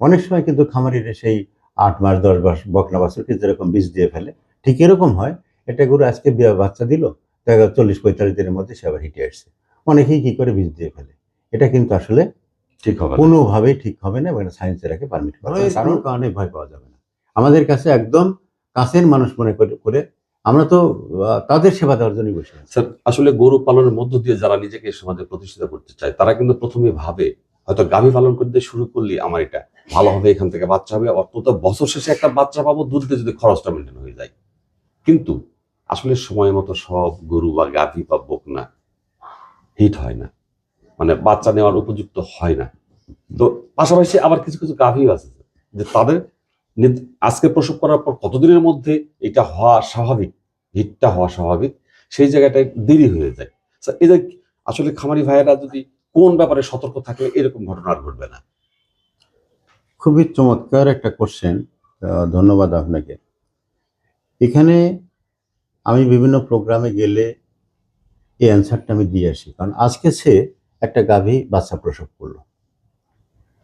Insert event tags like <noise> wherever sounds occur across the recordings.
অনেক সময় কিন্তু খামারিরা সেই আট মাস দশ মাস বকনা বাছুরকে যেরকম বীজ দিয়ে ফেলে। ঠিক এরকম হয় এটা গরু আজকে বিয়া বাচ্চা দিল দেখা চল্লিশ পঁয়তাল্লিশ দিনের মধ্যে সে আবার হিটে আসছে। অনেকেই কি করে বীজ দিয়ে ফেলে? এটা কিন্তু আসলে ঠিক হবে কোনোভাবেই ঠিক হবে না এবং সায়েন্স এটাকে পারমিট করে কারণ কারণে ভয় পাওয়া যাবে না। আমাদের কাছে একদম কাছের মানুষ মনে করে আমরা তো তাদের সেবা দেওয়ার জন্যই বসে স্যার আসলে গরু পালনের মধ্য দিয়ে যারা নিজেকে সমাজে প্রতিষ্ঠিত করতে চায় তারা কিন্তু প্রথমে ভাবে হয়তো গাভী পালন করতে শুরু করলে আমার এটা। ভালো হবে এখান থেকে, বাচ্চা হবে। অন্তত বছর শেষে একটা বাচ্চা পাবো দুধ দিয়ে যদি খরচটা মেনটেন হয়ে যায়। কিন্তু আসলে সময় মতো সব গরু বা গাভী বা বকনা হিট হয় না। মানে বাচ্চা নেওয়ার উপযুক্ত হয় না। তো পাশাপাশি আবার কিছু কিছু গাভীও আছে যে তাদের আজকে প্রসব করার পর কতদিনের মধ্যে এটা হওয়া স্বাভাবিক হিটটা হওয়া স্বাভাবিক, সেই জায়গাটায় দেরি হয়ে যায়। এই যে আসলে খামারি ভাইয়েরা যদি কোন ব্যাপারে সতর্ক থাকলে এরকম ঘটনা আর ঘটবে না। খুবই চমৎকার একটা কোশ্চেন ধন্যবাদ আপনাকে। এখানে আমি বিভিন্ন প্রোগ্রামে গেলে এই অ্যান্সারটা আমি দিয়ে আসি। কারণ আজকে সে একটা গাভী বাচ্চা প্রসব করল।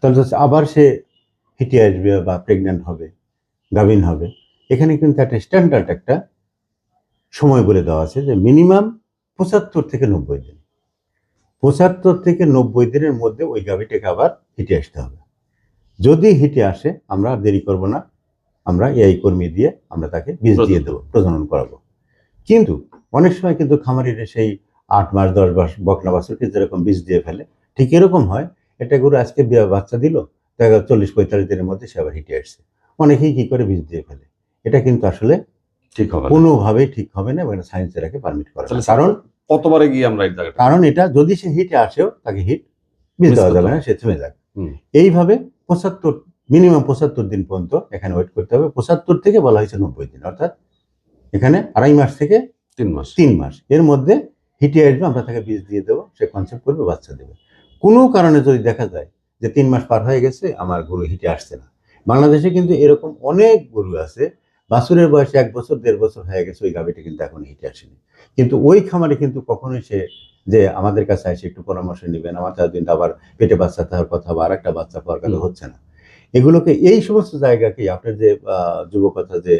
তাহলে আবার সে হিটে আসবে বা প্রেগন্যান্ট হবে, গাভীন হবে। এখানে কিন্তু একটা স্ট্যান্ডার্ড একটা সময় বলে দেওয়া আছে যে মিনিমাম পঁচাত্তর থেকে নব্বই দিন। পঁচাত্তর থেকে নব্বই দিনের মধ্যে ওই গাভীটাকে আবার হিটে আসতে হবে। যদি হিটে আসে আমরা দেরি করব না। আমরা এআই কর্মী দিয়ে আমরা তাকে বীজ দিয়ে দেবো প্রজনন করাবো। কিন্তু অনেক সময় কিন্তু খামারিরা সেই আট মাস দশ মাস বকনা বাছুরকে যেরকম বীজ দিয়ে ফেলে। ঠিক এরকম হয় এটা গরু আজকে বিয়া- বাচ্চা দিল দেখা চল্লিশ পঁয়তাল্লিশ দিনের মধ্যে সে আবার হিটে আসছে। অনেকেই কি করে বীজ দিয়ে ফেলে? এটা কিন্তু আসলে ঠিক হবে কোনোভাবেই ঠিক হবে না এবং সায়েন্স এটাকে পারমিট করে। কারণ কতবারে গিয়ে আমরা কারণ এটা যদি সে হিটে আসেও তাকে হিট বীজ Miss দেওয়া যাবে না সে থেমে যাবে এইভাবে পঁচাত্তর মিনিমাম পঁচাত্তর দিন পর্যন্ত এখানে ওয়েট করতে হবে। পঁচাত্তর থেকে বলা হয়েছে নব্বই দিন অর্থাৎ এখানে আড়াই মাস থেকে তিন মাস। তিন মাস। এর মধ্যে হিটে আসবে আমরা তাকে বীজ দিয়ে দেবো সে কনসেপ্ট করবে বাচ্চা দেবে। কোনো কারণে যদি দেখা যায় যে তিন মাস পার হয়ে গেছে আমার গরু হিটে আসছে না। বাংলাদেশে কিন্তু এরকম অনেক গরু আছে বাছুরের বয়স এক বছর দেড় বছর হয়ে গেছে ওই গাভিটা কিন্তু এখন হিটে আসেনি। কিন্তু ওই খামারে কিন্তু কখনোই সে যে আমাদের কাছে এসে একটু পরামর্শ নেবেন আমার দিন আবার পেটে বাচ্চা থাকার কথা বা আরেকটা বাচ্চা পাওয়ার কথা হচ্ছে না। এগুলোকে এই সমস্ত জায়গাকে আপনার যে আহ, যুবকতা যে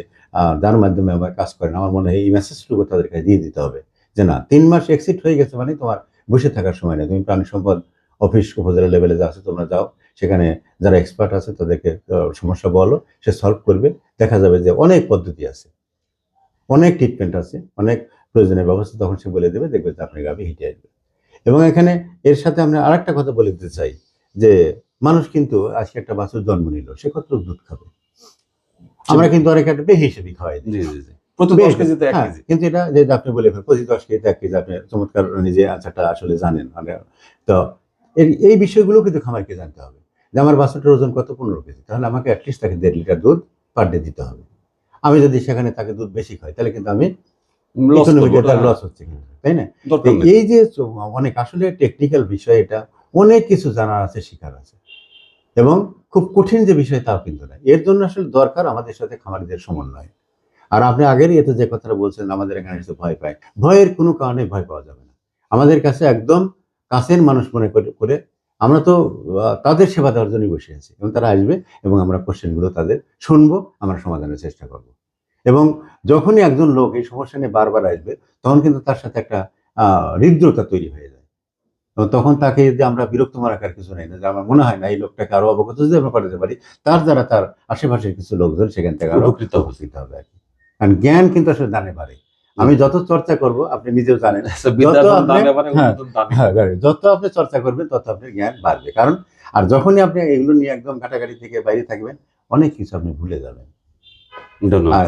যার মাধ্যমে আমার কাজ করেন আমার মনে হয় এই মেসেজটুকু তাদের কাছে দিয়ে দিতে হবে। যে না তিন মাস এক্সিট হয়ে গেছে মানে তোমার বসে থাকার সময় নেই। তুমি প্রাণী সম্পদ অফিস উপজেলা লেভেলে যা আছে তোমরা যাও। সেখানে যারা এক্সপার্ট আছে তাদেরকে সমস্যা বলো সে সলভ করবে। দেখা যাবে যে অনেক পদ্ধতি আছে। অনেক ট্রিটমেন্ট আছে অনেক প্রয়োজনীয় ব্যবস্থা তখন সে বলে দেবে দেখবে যে আপনার গাভী হিটে আসবে। এবং এখানে এর সাথে আমরা আরেকটা কথা বলে দিতে চাই যে মানুষ কিন্তু আজকে একটা বাছুর জন্ম নিল সে কত দুধ খাবে? আমরা কিন্তু অনেক একটা বেশি হিসেবে খাওয়াই দিই। হ্যাঁ, কিন্তু এটা যে আপনি বলে প্রতি দশ কেজি এক কেজি আপনি চমৎকার নিজে আচারটা আসলে জানেন। মানে তো এই এই বিষয়গুলো কিন্তু খামারকে জানতে হবে যে আমার বাছুরটার ওজন কত পনেরো কেজি। তাহলে আমাকে অ্যাটলিস্ট তাকে দেড় লিটার দুধ পার ডে দিতে হবে। আমি যদি সেখানে তাকে দুধ বেশি খাই তাহলে কিন্তু আমি লস হচ্ছে তাই না? নেই। এই যে অনেক আসলে টেকনিক্যাল বিষয় এটা অনেক কিছু জানার আছে শেখার আছে। এবং খুব কঠিন যে বিষয় তাও কিন্তু না এর জন্য আসলে দরকার আমাদের সাথে খামারিদের সমন্বয়। আর আপনি আগেরই এতে যে কথাটা বলছেন আমাদের এখানে কিছু ভয় পায় ভয়ের কোনো কারণে ভয় পাওয়া যাবে না। আমাদের কাছে একদম কাছের মানুষ মনে করে আমরা তো তাদের সেবা দেওয়ার জন্যই বসে আছি এবং তারা আসবে এবং আমরা কোশ্চেনগুলো তাদের শুনব আমরা সমাধানের চেষ্টা করব। এবং যখনই একজন লোক এই সমস্যা নিয়ে বারবার আসবে তখন কিন্তু তার সাথে একটা আহ, হৃদ্রতা তৈরি হয়ে যায়। তখন তাকে যদি আমরা বিরক্ত মারাকার কিছু নেই না যে আমার মনে হয় না এই লোকটাকে আরও অবগত যদি আমরা করাতে পারি তার দ্বারা তার আশেপাশের কিছু লোকজন সেখান থেকে আরও উপকৃত। উপকৃত হবে আর কি। কারণ জ্ঞান কিন্তু আসলে দানে পারে আমি যত চর্চা করব আপনি নিজেও জানেন <laughs> আচ্ছা, হ্যাঁ, হ্যাঁ. যত আপনি চর্চা করবেন তত আপনার জ্ঞান বাড়বে। কারণ আর যখনই আপনি এগুলো নিয়ে একদম ঘাটাঘাটি থেকে বাইরে থাকবেন অনেক কিছু আপনি ভুলে যাবেন। ধন্যবাদ